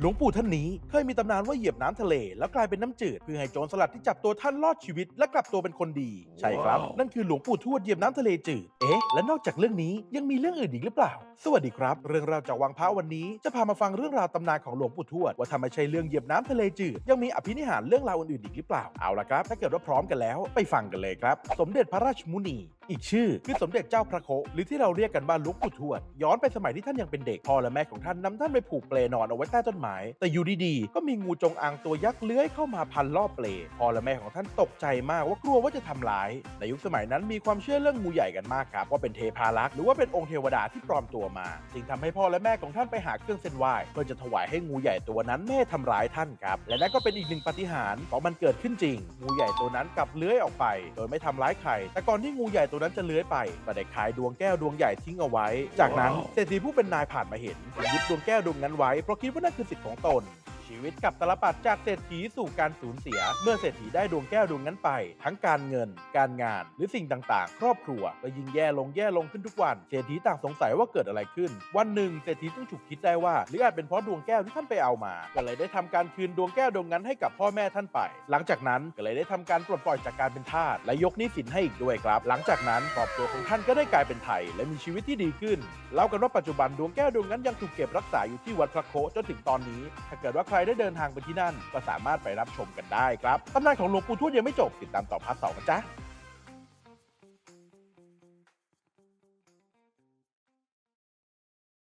หลวงปู่ท่านนี้เคยมีตำนานว่าเหยียบน้ำทะเล แล้วกลายเป็นน้ำจืด เพื่อให้โจรสลัดที่จับตัวท่านรอดชีวิต และกลับตัวเป็นคนดี ใช่ครับว้าวนั่นคือหลวงปู่ทวดเหยียบน้ำทะเลจืด เอ๊ะ และนอกจากเรื่องนี้ยังมีเรื่องอื่นอีกหรือเปล่า สวัสดีครับ เรื่องราวจากวังพระวันนี้จะพามาฟังเรื่องราวตำนานของหลวงปู่ทวดว่าทำไมใช่เรื่องเหยียบน้ำทะเลจืดยังมีอภินิหารเรื่องราวอื่นๆอีกหรือเปล่าเอาละครับ ถ้าเกิดว่าพร้อมกันแล้ว ไปฟังกันเลยครับ สมเด็จพระราชมุนี อีกชื่อคือสมเด็จเจ้าพระโคหรือที่เราเรียกกันว่าลวงปู่ทวด ย้อนไปสมัยที่ท่านยังเป็นเด็กพ่อและแม่ของท่านนำท่านไปผูกเปลนอนเอาไว้ใต้ต้นไม้แต่อยู่ดีๆก็มีงูจงอางตัวยักษ์เลื้อยเข้ามาพันรอบเปลพ่อและแม่ของท่านตกใจมากว่ากลัวว่าจะทำร้ายในยุคสมัยนั้นมีความเชื่อเรื่องงูใหญ่กันมากครับว่าเป็นเทพารักษ์หรือว่าเป็นองค์เทวดาที่ปลอมตัวมา จึงทำให้พ่อและแม่ของท่านไปหาเครื่องเส้นไหว้เพื่อจะถวายให้งูใหญ่ตัวนั้นไม่ให้ทำร้ายท่านครับและนั่นก็เป็นอีกหนึ่งปฏิหารเพราะมันเกิดขึ้นจริง งูใหญ่ตัวนั้นกลับเลื้อยออกไป โดยไม่ทำร้ายใครแต่ก่อนที่งูใหญ่ตัวนั้นจะเลื้อยไปก็ได้ขายดวงแก้วดวงใหญ่ทิ้งเอาไว้ จากนั้นว้าวเศรษฐีผู้เป็นนายผ่านมาเห็นจึงยึดดวงแก้วดวงนั้นไว้เพราะคิดว่านั่นคือสิทธิ์ของตน ชีวิตกับตลปัดจากเศรษฐีสู่การสูญเสีย เมื่อเศรษฐีได้ดวงแก้วดวงนั้นไป ทั้งการเงิน การงาน หรือสิ่งต่างๆ ครอบครัวก็ยิ่งแย่ลงแย่ลงขึ้นทุกวัน เศรษฐีต่างสงสัยว่าเกิดอะไรขึ้น วันหนึ่งเศรษฐีต้องฉุกคิดได้ว่าหรืออาจเป็นเพราะดวงแก้วที่ท่านไปเอามาก็เลยได้ทำการคืนดวงแก้วดวงนั้นให้กับพ่อแม่ท่านไป หลังจากนั้นก็เลยได้ทำการปลดปล่อยจากการเป็นทาสและยกหนี้สินให้อีกด้วยครับ หลังจากนั้นครอบครัวของท่านก็ได้กลายเป็นไทย และมีชีวิตที่ดีขึ้นเล่ากันว่าปัจจุบันดวงแก้วดวงนั้นยังถูกเก็บรักษาอยู่ที่วัดพระโคจนถึงตอนนี้ ถ้าเกิดว่าใครได้เดินทางไปที่นั่น ก็สามารถไปรับชมกันได้ครับตำนานของหลวงปู่ทวดยังไม่จบติดตามต่อพาร์ทสองนะจ๊ะ